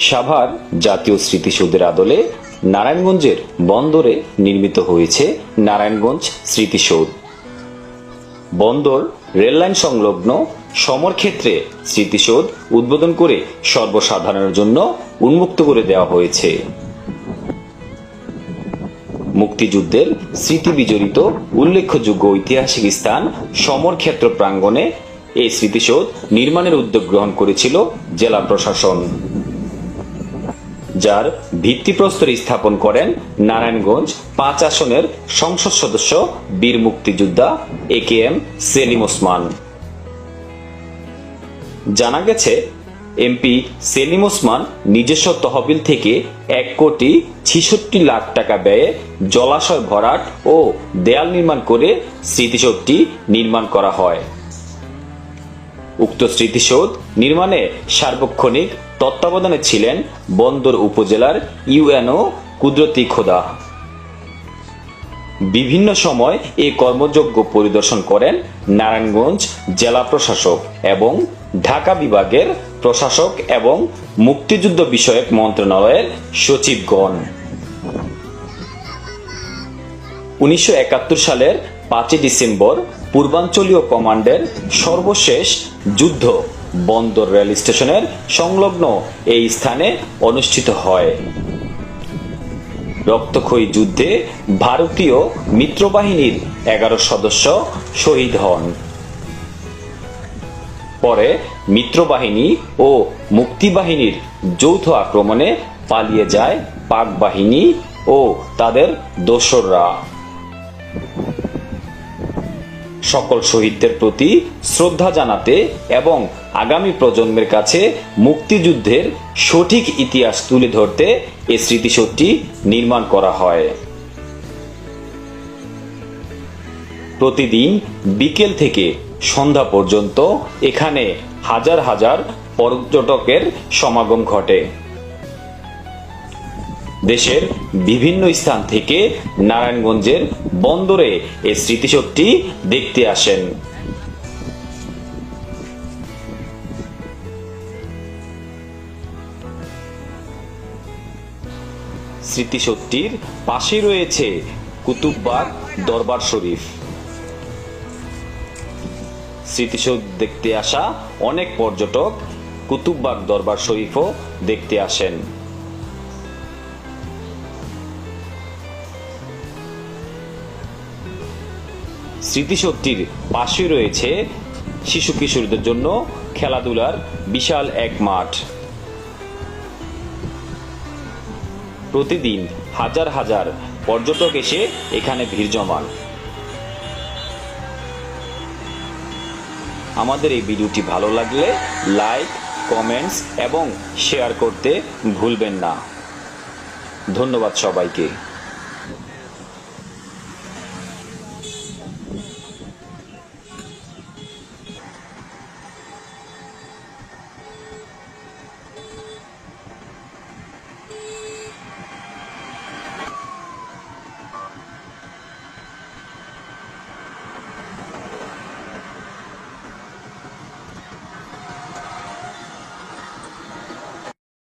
সাভার জাতীয় স্মৃতিসৌধের আদলে নারায়ণগঞ্জের বন্দরে নির্মিত হয়েছে নারায়ণগঞ্জ স্মৃতিসৌধ। বন্দর, রেললাইন সংলগ্ন সমরক্ষেত্রে স্মৃতিসৌধ উদ্বোধন করে সর্বসাধারণের জন্য উন্মুক্ত করে দেওয়া হয়েছে। মুক্তিযুদ্ধের স্মৃতি বিজড়িত উল্লেখযোগ্য ঐতিহাসিক স্থান সমরক্ষেত্র প্রাঙ্গণে এই স্মৃতিসৌধ নির্মাণের উদ্যোগ গ্রহণ করেছিল জেলা প্রশাসন। যার ভিত্তিপ্রস্তর স্থাপন করেন নারায়ণগঞ্জ পাঁচ আসনের সংসদ সদস্য বীর মুক্তিযোদ্ধা A K M Selim Osman. জানা গেছে এমপি সেলিম ওসমান নিজস্ব তহবিল থেকে এক কোটি ছিষট্টি লাখ টাকা ব্যয়ে জলাশয় ভরাট ও দেয়াল নির্মাণ করে স্মৃতিসৌধটি নির্মাণ করা হয়। উক্ত স্মৃতিসৌধ নির্মাণে সার্বক্ষণিক তত্ত্বাবধানে ছিলেন বন্দর উপজেলার ইউএনও কুদরতি খোদা। বিভিন্ন সময় এই কর্মযজ্ঞ পরিদর্শন করেন নারায়ণগঞ্জ জেলা প্রশাসক এবং ঢাকা বিভাগের প্রশাসক এবং মুক্তিযুদ্ধ বিষয়ক মন্ত্রণালয়ের সচিবগণ। উনিশশো একাত্তর সালের পাঁচই ডিসেম্বর পূর্বাঞ্চলীয় কমান্ডের সর্বশেষ যুদ্ধ বন্দর রেল স্টেশনের সংলগ্ন এই স্থানে অনুষ্ঠিত হয়। রক্তক্ষয়ী যুদ্ধে ভারতীয় মিত্রবাহিনীর এগারো সদস্য শহীদ হন। পরে মিত্রবাহিনী ও মুক্তিবাহিনীর যৌথ আক্রমণে পালিয়ে যায় পাক বাহিনী ও তাদের দোসররা। সকল শহীদদের প্রতি শ্রদ্ধা জানাতে এবং আগামী প্রজন্মের কাছে মুক্তিযুদ্ধের সঠিক ইতিহাস তুলে ধরতে এ স্মৃতিসৌধটি নির্মাণ করা হয়। প্রতিদিন বিকেল থেকে সন্ধ্যা পর্যন্ত এখানে হাজার হাজার পর্যটকের সমাগম ঘটে। দেশের বিভিন্ন স্থান থেকে নারায়ণগঞ্জের বন্দরে এই স্মৃতিসৌধটি দেখতে আসেন। স্মৃতিসৌধটির পাশে রয়েছে কুতুববাগ দরবার শরীফ। স্মৃতিসৌধ দেখতে আসা অনেক পর্যটক কুতুববাগ দরবার শরীফও দেখতে আসেন। স্মৃতিশক্তির পাশে রয়েছে শিশু কিশোরদের জন্য খেলাধুলার বিশাল এক মাঠ। প্রতিদিন হাজার হাজার পর্যটক এসে এখানে ভিড় জমান। আমাদের এই ভিডিওটি ভালো লাগলে লাইক, কমেন্টস এবং শেয়ার করতে ভুলবেন না। ধন্যবাদ সবাইকে। Bye.